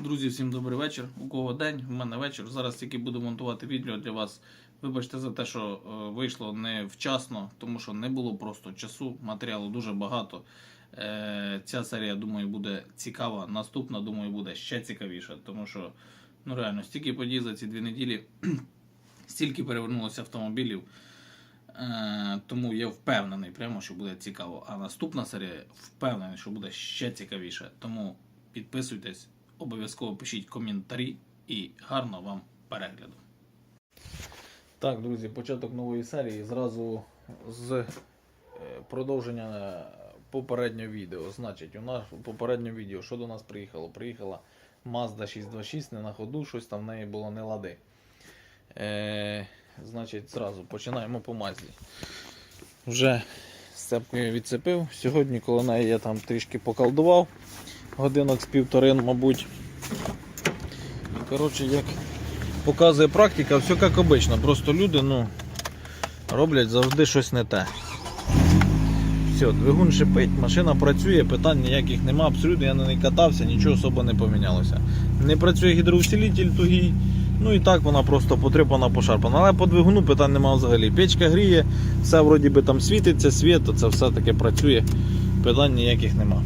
Друзі, всім добрий вечір. У кого день, у мене вечір. Зараз тільки буду монтувати відео для вас. Вибачте за те, що е, вийшло не вчасно, тому що не було просто часу. Матеріалу дуже багато. Е, ця серія, думаю, буде цікава. Наступна, думаю, буде ще цікавіша, тому що ну реально стільки подій за ці дві неділі, стільки перевернулося автомобілів. Е, тому я впевнений, прямо, що буде цікаво. А наступна серія впевнений, що буде ще цікавіше. Тому підписуйтесь, обов'язково пишіть коментарі і гарного вам перегляду. Так, друзі, початок нової серії зразу з е, продовження попереднього відео. Значить, у нас у попередньому відео, що до нас приїхало? Приїхала Mazda 626 не на ходу, щось там в неї було не лади. Е, значить, зразу починаємо по Мазді. Вже сцепкою відцепив. Сьогодні коло неї я там трішки поколдував. Годинок з півторин, мабуть. Коротше, як показує практика, все як обично. Просто люди ну, роблять завжди щось не те. Все, двигун шипить, машина працює, питань ніяких нема, абсолютно я на неї катався, нічого особо не помінялося. Не працює гідроусилитель тугий, ну і так вона просто потріпана, пошарпана. Але по двигуну питань нема взагалі. Печка гріє, все вроді би там світиться, світ, це все таки працює, питань ніяких нема.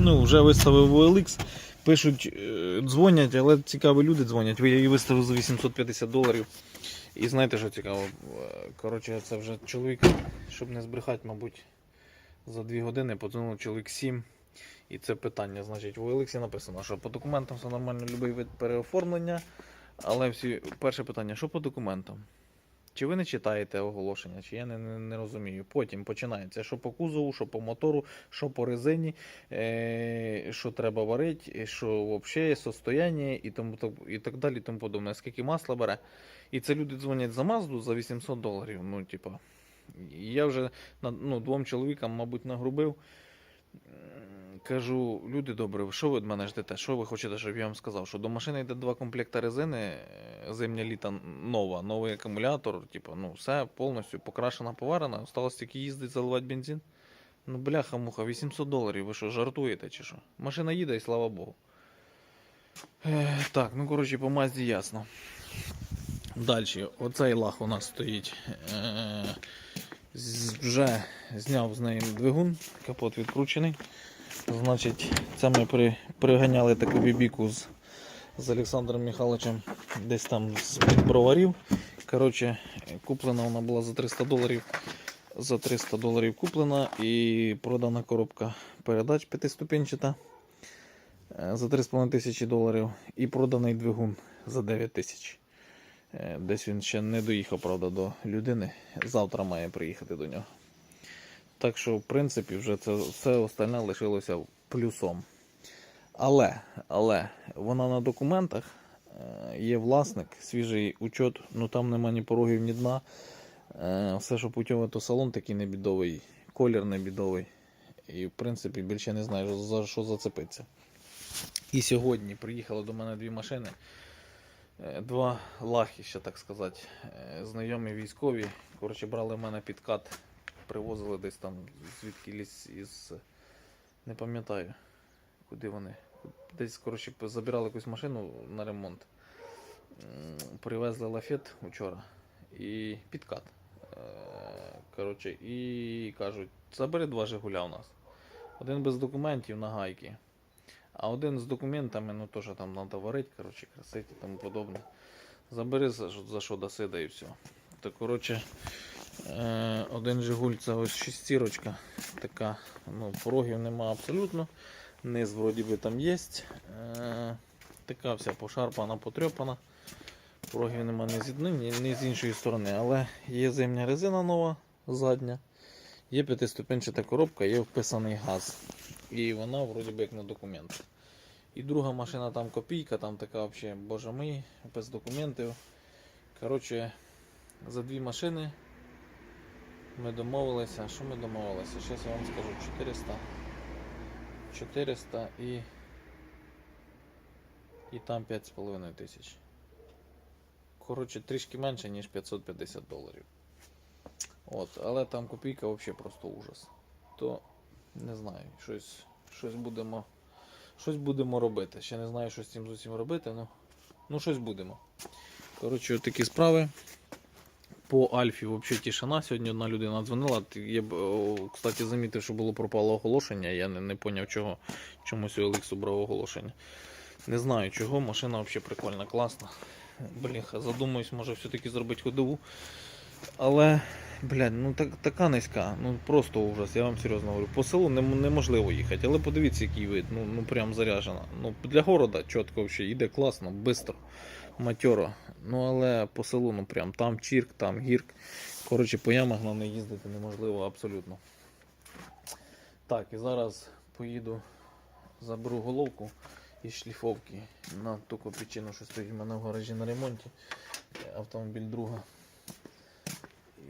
Ну, вже виставив OLX, пишуть, е, дзвонять, але цікаві люди дзвонять. Я її виставив за 850 доларів. І знаєте, що цікаво? Е, Коротше, це вже чоловік, щоб не збрехати, мабуть, за 2 години подзвонив чоловік 7. І це питання, значить, в OLX написано, що по документам все нормально, будь-який вид переоформлення. Але всі, перше питання, що по документам? Чи ви не читаєте оголошення, чи я не, не, не розумію. Потім починається, що по кузову, що по мотору, що по резині, е, що треба варити, що взагалі состояння і, тому, і так далі, і тому подобне. Скільки масла бере. І це люди дзвонять за Мазду за 800 доларів. Ну, типа, я вже ну, двом чоловікам, мабуть, нагрубив. Кажу, люди добрі, що ви від мене ждете? Що ви хочете, щоб я вам сказав? Що до машини йде два комплекти резини, е, зимня літа нова, новий акумулятор, типу, ну, все повністю покрашена, поварена. Осталось тільки їздити, заливати бензин. Ну, бляха-муха, 800 доларів, ви що, жартуєте чи що? Машина їде і слава Богу. Е, так, ну коротше, по Мазді ясно. Далі, оцей лах у нас стоїть. Е, вже зняв з неї двигун, капот відкручений. Значить, це ми при, приганяли таку бібіку з, з Олександром Михайловичем десь там з броварів. Коротше, куплена вона була за 300 доларів. За 300 доларів куплена і продана коробка передач п'ятиступенчата е, за 3,5 тисячі доларів. І проданий двигун за 9 тисяч. Е, Десь він ще не доїхав, правда, до людини. Завтра має приїхати до нього. Так що, в принципі, вже це все остальне лишилося плюсом. Але, але вона на документах е, є власник, свіжий учет, ну там нема ні порогів, ні дна. Е, Все, що путьове, то салон такий небідовий, колір небідовий. І в принципі більше не знаю, за що зацепитися. І сьогодні приїхали до мене дві машини. Е, Два лахіща, так сказати, знайомі військові. Коротше, брали в мене підкат, привозили десь там звідки ліс із. Не пам'ятаю, куди вони. Десь, коротше, забирали якусь машину на ремонт. Привезли лафет вчора і підкат. Е, Коротше, і кажуть, забери два Жигуля у нас. Один без документів на гайки. А один з документами, ну що там треба варити, коротше, красити і тому подобне. Забери за, що- досида і все. То, коротше, один Жигуль це ось шестірочка. Така, ну, порогів нема абсолютно. Низ вроді би там є. Е, така вся пошарпана, потрьопана. Порогів нема ні з ні, ні з іншої сторони. Але є зимня резина нова, задня. Є п'ятиступенчата коробка, є вписаний газ. І вона вроді би як на документах. І друга машина там копійка, там така взагалі, боже мій, без документів. Коротше, за дві машини ми домовилися. Що ми домовилися? Зараз я вам скажу 400. 400 і. І там 5,5 тисяч. Коротше, трішки менше, ніж 550 доларів. От, але там копійка взагалі просто ужас. То не знаю, щось, щось будемо щось будемо робити. Ще не знаю, що з цим з усім робити, ну, ну щось будемо. Коротше, от такі справи. По Альфі взагалі тишина. Сьогодні одна людина дзвонила. Я б, кстати, замітив, що було пропало оголошення. Я не, не поняв, чого. Чомусь OLX убрав оголошення. Не знаю чого, машина взагалі прикольна, класна. Бляха, задумуюсь, може все-таки зробити ходову. Але, блядь, ну так, така низька, ну просто ужас, я вам серйозно говорю. По селу нем- неможливо їхати, але подивіться, який вид, ну, ну прям заряжена. Ну, для города чітко взагалі, йде класно, швидко, матьоро. Ну але по селу, ну прям там чірк, там гірк. Коротше, по ямах на неї їздити неможливо абсолютно. Так, і зараз поїду, заберу головку із шліфовки на ту копійчину, що стоїть в мене в гаражі на ремонті. Автомобіль друга.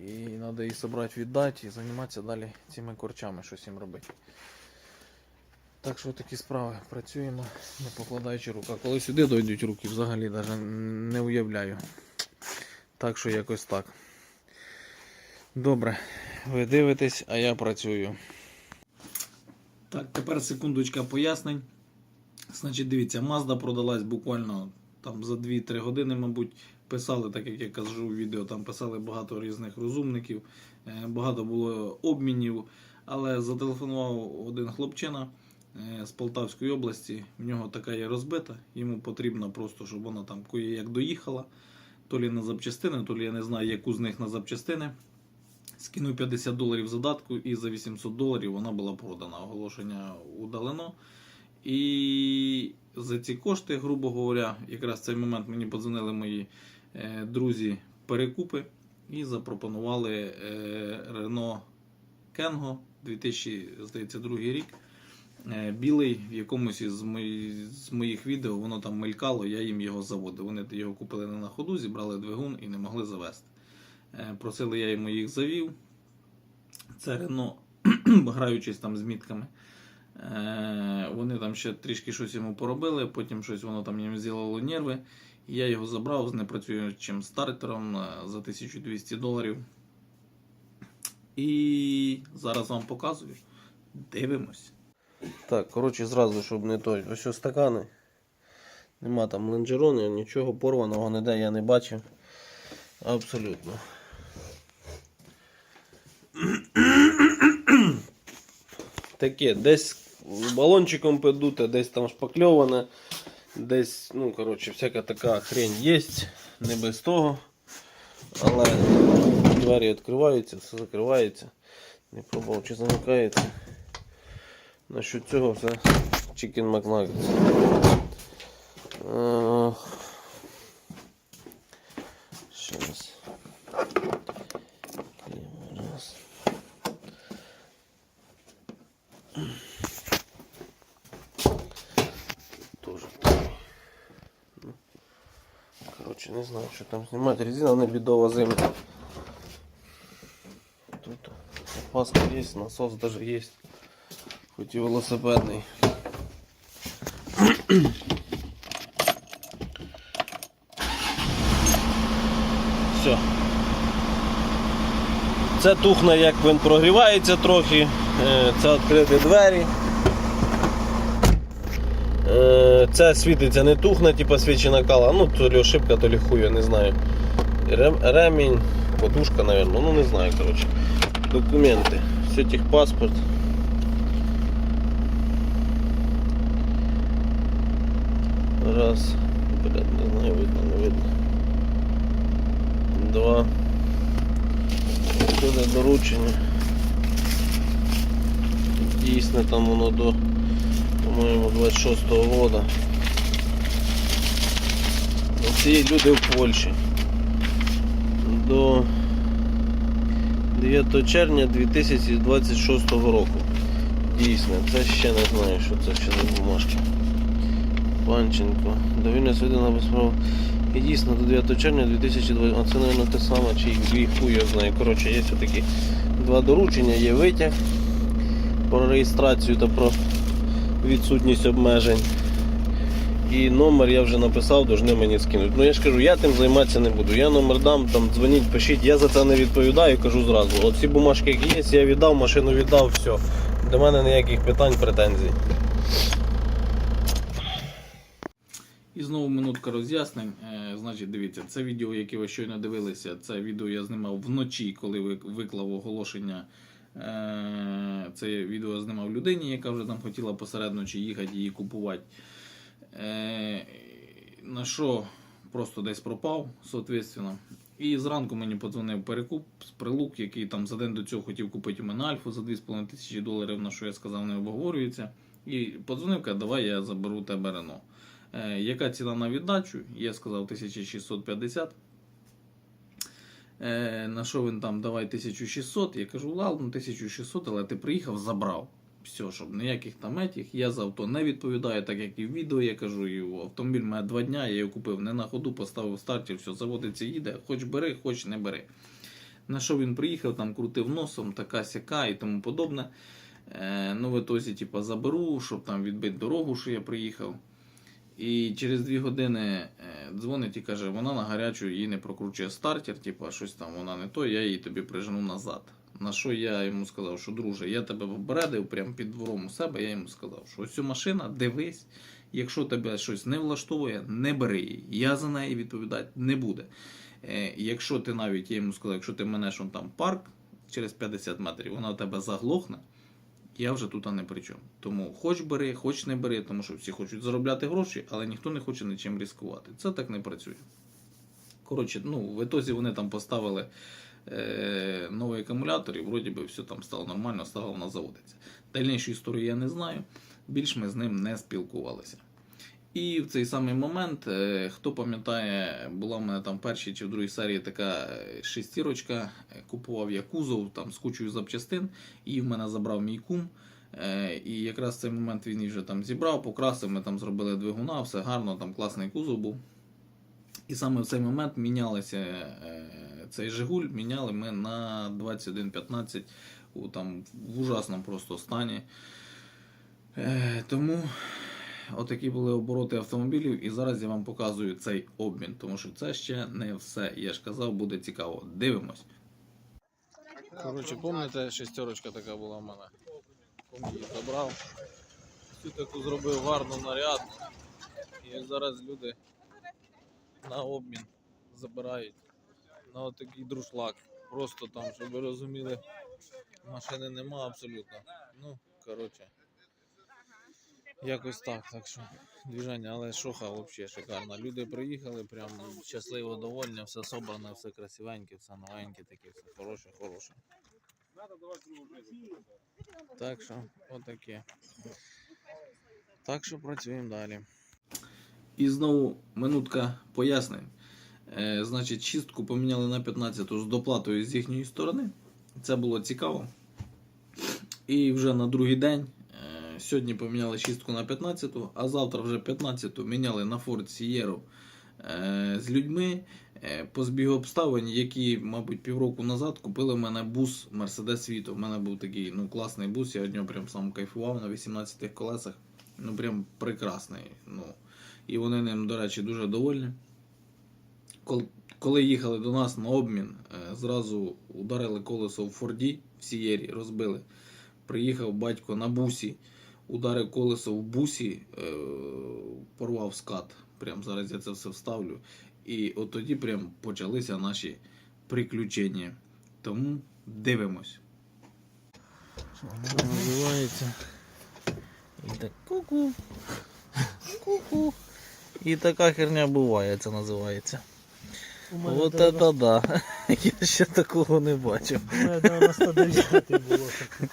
І треба її зібрати, віддати і займатися далі цими корчами, щось їм робити. Так що такі справи. Працюємо, не покладаючи рук. А коли сюди дойдуть руки, взагалі навіть не уявляю. Так що якось так. Добре, ви дивитесь, а я працюю. Так, тепер секундочка пояснень. Значить, дивіться, Mazda продалась буквально там за 2-3 години, мабуть. Писали, так як я кажу в відео, там писали багато різних розумників, е, багато було обмінів. Але зателефонував один хлопчина з Полтавської області. В нього така є розбита. Йому потрібно просто, щоб вона там як доїхала. То лі на запчастини, то лі я не знаю, яку з них на запчастини. Скинув 50 доларів задатку і за 800 доларів вона була продана. Оголошення удалено. І за ці кошти, грубо говоря, якраз в цей момент мені подзвонили мої е, друзі перекупи і запропонували е, Renault Kengo 2002 рік. Е, білий в якомусь із моїх відео воно там мелькало, я їм його заводив. Вони його купили не на ходу, зібрали двигун і не могли завести. Е, Просили я йому їх завів. Це Рено, граючись там з мітками. Е, Вони там ще трішки щось йому поробили, потім щось воно там їм зілило нерви. Я його забрав з непрацюючим стартером за 1200 доларів. І зараз вам показую. Дивимось. Так, коротше, зразу, щоб не той. Ось ось стакани. Нема там лонжерони, нічого порваного ніде я не бачив. Абсолютно. Таке, десь балончиком подуте, десь там шпакльоване, десь, ну, коротше, всяка така хрень є, не без того. Але двері відкриваються, все закривається. Не пробував, чи замикається. Насчет цього все Chicken McNuggets. Е, Ще раз. Клеїмо Раз. Тоже. Ну, Короче, не знаю, що там знімати. Резина не бідова зимна. Тут опаска є, насос даже є. Хоть и велосипедний. Все. Це тухне, як він прогрівається трохи. Е, Це відкриті двері. Е, Це світиться не тухне, типу свічена кала. Ну, то лі ошибка, то лі хуй, я не знаю. Ремінь, подушка, мабуть. Ну не знаю, коротше. Документи. Все техпаспорт. Раз. Блядь, не знаю, видно, не видно. Два. Сюди доручення. Дійсне там воно до, по-моєму, 26-го года. Ці люди в Польщі. До 9 червня 2026 року. Дійсно, це ще не знаю, що це ще за бумажки. Панченко. Довільно свідана без права. І дійсно до 9 червня 2020. А це, мабуть, те саме, чи їх я знаю. Коротше, є все-таки два доручення, є витяг про реєстрацію та про відсутність обмежень. І номер я вже написав, должны мені скинути. Ну я ж кажу, я тим займатися не буду. Я номер дам, там дзвоніть, пишіть, я за це не відповідаю, кажу зразу. От ці бумажки, які є, я віддав, машину віддав, все. До мене ніяких питань, претензій. І знову минутка роз'яснень. Е, значить, дивіться, це відео, яке ви щойно дивилися, це відео я знімав вночі, коли виклав оголошення. Е, це відео я знімав людині, яка вже там хотіла посередночі їхати її купувати. Е, на що просто десь пропав, соответственно. І зранку мені подзвонив перекуп з прилук, який там за день до цього хотів купити у мене альфу за 2,5 тисячі доларів, на що я сказав, не обговорюється. І подзвонив, каже, давай я заберу тебе Рено. Е, яка ціна на віддачу? Я сказав 1650. Е, на що він там, давай 1600. Я кажу, ладно, 1600, але ти приїхав, забрав. Все, щоб ніяких там етіх. Я за авто не відповідаю, так як і в відео я кажу, і автомобіль має два дня, я його купив не на ходу, поставив стартер, все, заводиться, їде, хоч бери, хоч не бери. На що він приїхав, там крутив носом, така сяка і тому подобне. Е, ну, в ітозі, типа, заберу, щоб там відбити дорогу, що я приїхав. І через дві години е, дзвонить і каже, вона на гарячу її не прокручує стартер, типа щось там вона не то, я її тобі прижену назад. На що я йому сказав, що друже, я тебе попередив прямо під двором у себе, я йому сказав, що ось цю машина, дивись, якщо тебе щось не влаштовує, не бери її. Я за неї відповідати не буде. Е, якщо ти навіть, я йому сказав, якщо ти менеш он там парк через 50 метрів, вона в тебе заглохне, я вже тут не при чому. Тому хоч бери, хоч не бери, тому що всі хочуть заробляти гроші, але ніхто не хоче нічим ризикувати. Це так не працює. Коротше, ну, в ітозі вони там поставили е, новий акумулятор, і вроді би все там стало нормально, стало вона заводиться. Дальнішу історію я не знаю, більш ми з ним не спілкувалися. І в цей самий момент, е, хто пам'ятає, була в мене там в першій чи в другій серії така е, шестірочка, е, купував я кузов там з кучою запчастин, і в мене забрав мій кум. І якраз в цей момент він її вже там зібрав, покрасив, ми там зробили двигуна, все гарно, там класний кузов був. І саме в цей момент мінялися цей Жигуль, міняли ми на 2115 у там в ужасному просто стані. Тому отакі були обороти автомобілів, і зараз я вам показую цей обмін, тому що це ще не все. Я ж казав, буде цікаво. Дивимось. Коротше, пам'ятаєте, шестерочка така була в мене. Її забрав. Всю таку зробив гарну нарядну. І зараз люди на обмін забирають на отакий друшлак. Просто там, щоб ви розуміли, машини нема абсолютно. Ну, коротше. Якось так, так що движення, але шоха взагалі шикарна. Люди приїхали, прям щасливо довольні, все собране, все красивеньке, все новеньке, таке, все хороше, хороше. Так що, отаке. Так що працюємо далі. І знову минутка пояснень. Е, значить, чистку поміняли на 15 з доплатою з їхньої сторони. Це було цікаво. І вже на другий день. Сьогодні поміняли чистку на 15-ту, а завтра вже 15-ту міняли на Ford Sierra е, з людьми е, по збігу обставин, які, мабуть, півроку назад купили в мене бус Mercedes Vito. У мене був такий ну, класний бус, я від нього прям сам кайфував на 18 колесах. Ну, прям прекрасний. Ну, і вони ним, до речі, дуже довольні. Коли їхали до нас на обмін, е, зразу ударили колесо в Форді в Сієрі, розбили. Приїхав батько на бусі, ударив колесо в бусі, е, порвав скат. Прям зараз я це все вставлю. І от тоді прям почалися наші приключення. Тому дивимось. Називається. І так ку-ку. Ку-ку. І така херня буває, це називається. От це да. Я ще такого не бачив. У мене на 109 було таке.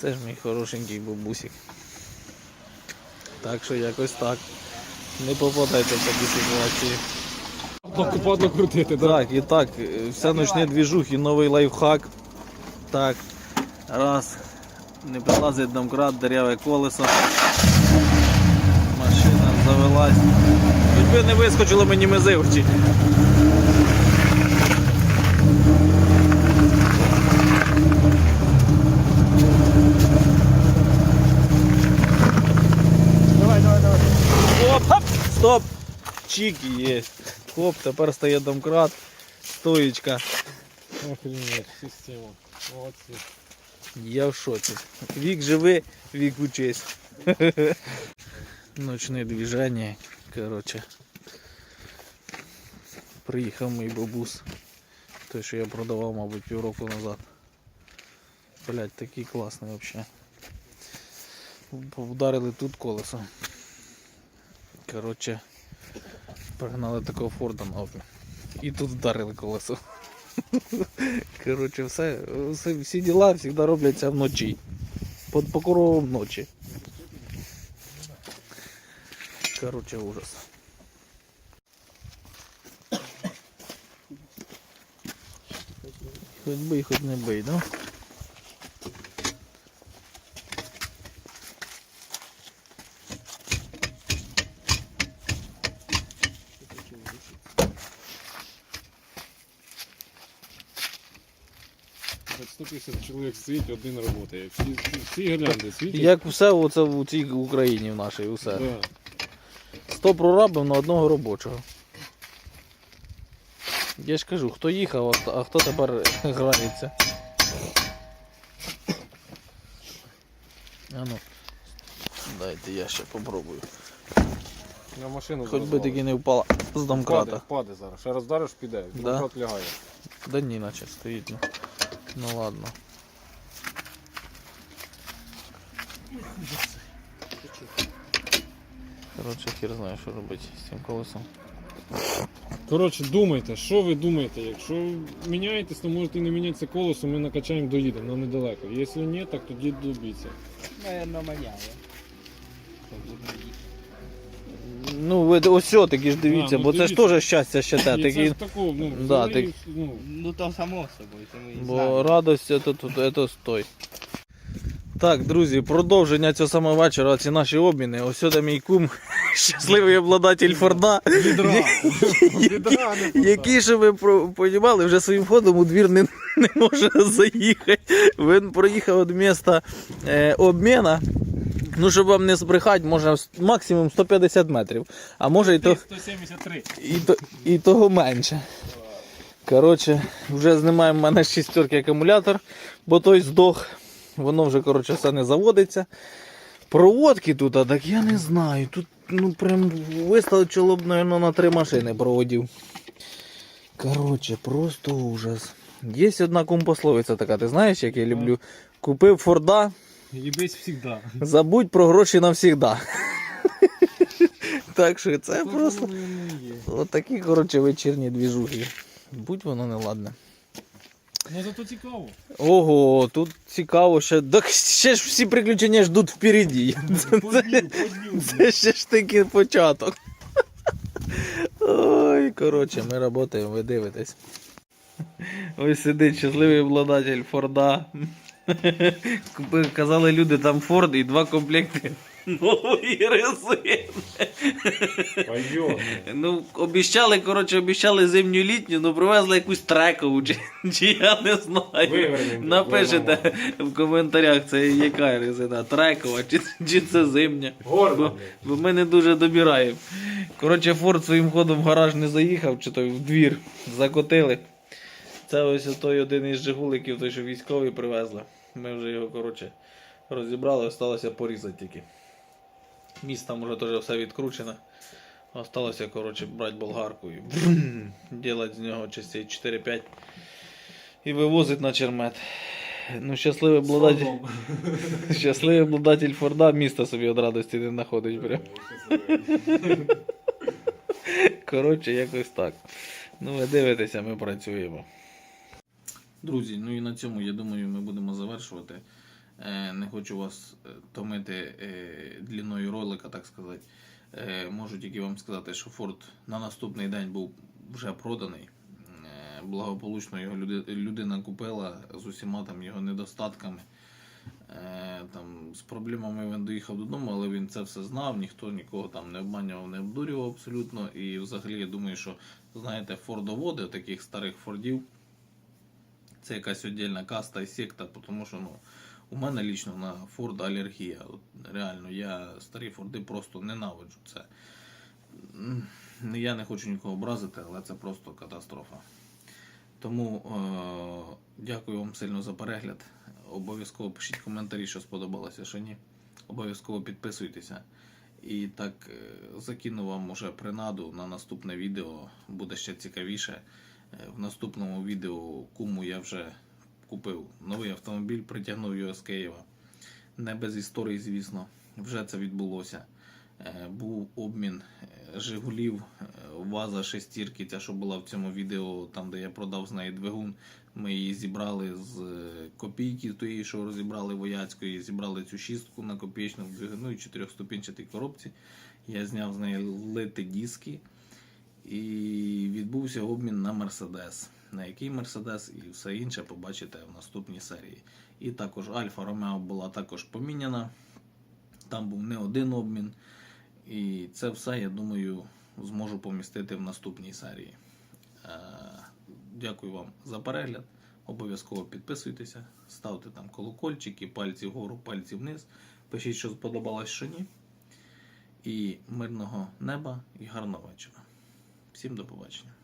Це ж мій хорошенький бабусик. Так що якось так. Не попадайте в такі ситуації. Окупадно крутити, Так, і так, е, вся ночні двіжухи, новий лайфхак. Так, раз. Не прилазить домкрат, дереве колесо. Машина завелась. Хоч би не вискочило мені. Давай, давай, давай. Оп, хоп, стоп. Чик є. Хоп, тепер стає домкрат. Стоїчка. Охренеть, система. Молодці. Я в шоці. Вік живи, вік учись. Ночне движення. Коротше. Приїхав мій бабус. Той, що я продавав, мабуть, півроку назад. Блять, такий класний взагалі. Вдарили тут колесо. Коротше, пригнали такого Форда на. І тут вдарили колесо. Коротше, все, все, всі діла завжди робляться вночі. Під покровом ночі. Коротше, ужас. Хоч бий, хоч не бий, да? 150 чоловік світ, один працює. Всі, всі, всі гірлянди світять. Як все оце в цій Україні в нашій, усе. Да. 100 прорабів на одного робочого. Я ж кажу, хто їхав, а хто- тепер грається. А ну, дайте я ще попробую. На машину Хоч би таки не впала з домкрата. впаде зараз. Ще роздариш, піде. Да? Домкрат лягає. Да ні, наче стоїть. Ну, ну ладно. Коротше, хер знає, що робити з цим колесом. Коротше, думайте, що ви думаєте? Якщо міняєтесь, то можете і не мінятися колесо, ми накачаємо, доїдемо, нам недалеко. Якщо ні, так тоді добіться. Наверно, маняє. Ну, ви ось все таки ж дивіться, А, ну, бо це ж дивіться. теж щастя ще те. І Такі, це ж такого, ну, Да, взагалі, так- ну, Ну то само собою, це ми і бо знаємо. радость це тут це стой. Так, друзі, продовження цього самого вечора, ці наші обміни. Ось сюди мій кум, щасливий обладатель Форда. відра. Не. Який, щоб ви про- понімали, вже своїм ходом у двір не, не може заїхати. Він проїхав від міста е, обміна. Ну, щоб вам не збрехати, може максимум 150 метрів, а може і, то, 173. і, то, і того менше. Коротше, вже знімаємо в мене з шістерки акумулятор, бо той здох. Воно вже коротше, все не заводиться. Проводки тут, а так я не знаю. Тут ну прям вистачило б, наверное, на три машини проводів. Коротше, просто ужас. Є одна компословиця така, ти знаєш, як я люблю. Купив Форда, Їбись всегда. забудь про гроші навсігда. Так що це просто отакі, коротше, вечірні двіжухи. Будь воно не ладне. Ну зато цікаво. Ого, тут цікаво ще. Так ще ж всі приключення ждуть впереді. Це, це, це ще ж таки початок. Ой, коротше, ми працюємо, ви дивитесь. Ось сидить щасливий обладатель Форда. Казали люди, там Форд і два комплекти нової резини. Пойдет. Ну, обіщали, коротше, обіщали зимню літню, ну привезли якусь трекову, чи, чи я не знаю. Вивернемо, Напишете в коментарях, це яка резина, трекова, чи, чи це зимня. Гордо. Бо ми не дуже добираємо. Коротше, Форд своїм ходом в гараж не заїхав, чи то в двір закотили. Це ось той один із Жигуликів, той, що військовий привезли. Ми вже його, коротше, розібрали, осталося порізати тільки. Міст там вже теж все відкручено. Осталося, коротше, брати болгарку і делать з нього частей 4-5 і вивозить на чермет. Ну, щасливий обладатель, щасливий обладатель Форда міста собі від радості не знаходить прям. Коротше, якось так. Ну, ви дивитеся, ми працюємо. Друзі, ну і на цьому, я думаю, ми будемо завершувати. Е, Не хочу вас е, томити е, длиною ролика, так сказати. Можу тільки вам сказати, що Форд на наступний день був вже проданий. Благополучно його людина купила з усіма там його недостатками. Там, з проблемами він доїхав додому, але він це все знав, ніхто нікого там не обманював, не обдурював абсолютно. І взагалі я думаю, що знаєте, фордоводи таких старих фордів це якась віддільна каста і секта, тому що ну, у мене лічно на Форд алергія. От, реально, я старі Форди просто ненавиджу це. Я не хочу нікого образити, але це просто катастрофа. Тому е- дякую вам сильно за перегляд. Обов'язково пишіть коментарі, що сподобалося, що ні. Обов'язково підписуйтеся. І так е, закину вам уже принаду на наступне відео. Буде ще цікавіше. Е, В наступному відео куму я вже купив новий автомобіль, притягнув його з Києва. Не без історії, звісно. Вже це відбулося. Е, Був обмін е, Жигулів, Ваза шестірки, ця, що була в цьому відео, там, де я продав з неї двигун. Ми її зібрали з копійки тої, що розібрали вояцької, зібрали цю шістку на копійчному двигуну і чотирьохступінчатій коробці. Я зняв з неї лити диски і відбувся обмін на Мерседес. На який Мерседес і все інше побачите в наступній серії. І також Альфа Ромео була також поміняна. Там був не один обмін. І це все, я думаю, зможу помістити в наступній серії. Е, Дякую вам за перегляд. Обов'язково підписуйтеся, ставте там колокольчики, пальці вгору, пальці вниз. Пишіть, що сподобалось, що ні. І мирного неба і гарного вечора. Всім до побачення.